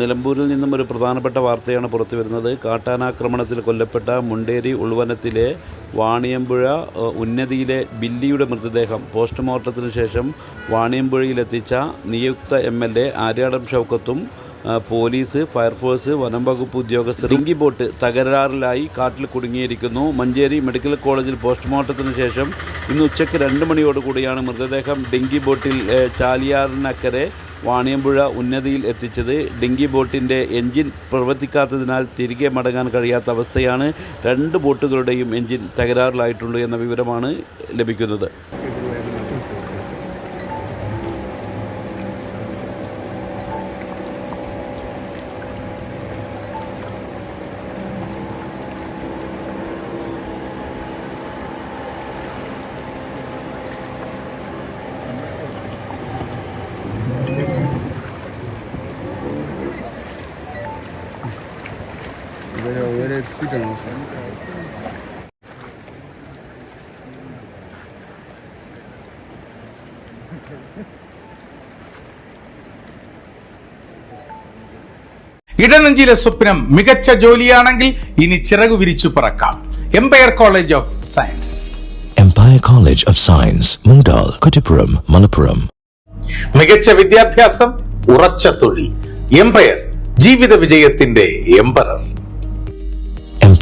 നിലമ്പൂരിൽ നിന്നും ഒരു പ്രധാനപ്പെട്ട വാർത്തയാണ് പുറത്തു വരുന്നത്. കാട്ടാനാക്രമണത്തിൽ കൊല്ലപ്പെട്ട മുണ്ടേരി ഉൾവനത്തിലെ വാണിയമ്പുഴ ഉന്നതിയിലെ ബില്ലിയുടെ മൃതദേഹം പോസ്റ്റ്മോർട്ടത്തിന് ശേഷം വാണിയമ്പുഴയിലെത്തിച്ച നിയുക്ത എം എൽ എ ആര്യാടം ഷൗക്കത്തും പോലീസ് ഫയർഫോഴ്സ് വനം വകുപ്പ് ഉദ്യോഗസ്ഥർ ഡിങ്കി ബോട്ട് തകരാറിലായി കാട്ടിൽ കുടുങ്ങിയിരിക്കുന്നു. മഞ്ചേരി മെഡിക്കൽ കോളേജിൽ പോസ്റ്റ്മോർട്ടത്തിന് ശേഷം ഇന്ന് ഉച്ചയ്ക്ക് രണ്ട് മണിയോടുകൂടിയാണ് മൃതദേഹം ഡിങ്കി ബോട്ടിൽ ചാലിയാറിനക്കരെ വാണിയമ്പുഴ ഉന്നതിയിൽ എത്തിച്ചത് ഡിങ്കി ബോട്ടിന്റെ എഞ്ചിൻ പ്രവർത്തിക്കാത്തതിനാൽ തിരികെ മടങ്ങാൻ കഴിയാത്ത അവസ്ഥയാണ് രണ്ട് ബോട്ടുകളുടെയും എഞ്ചിൻ തകരാറിലായിട്ടുണ്ട് എന്ന വിവരമാണ് ലഭിക്കുന്നത്. ഇവരെ ഇവരെ എത്തിക്കണം ഇടനെഞ്ചിലെ സ്വപ്നം മികച്ച ജോലിയാണെങ്കിൽ ഇനി ചിറകു വിരിച്ചു പറക്കാം. Empire college of science empire college of science Mundal Kuttipuram, Malappuram മികച്ച വിദ്യാഭ്യാസം ഉറച്ച തൊഴിൽ. എംപയർ ജീവിത വിജയത്തിന്റെ emperor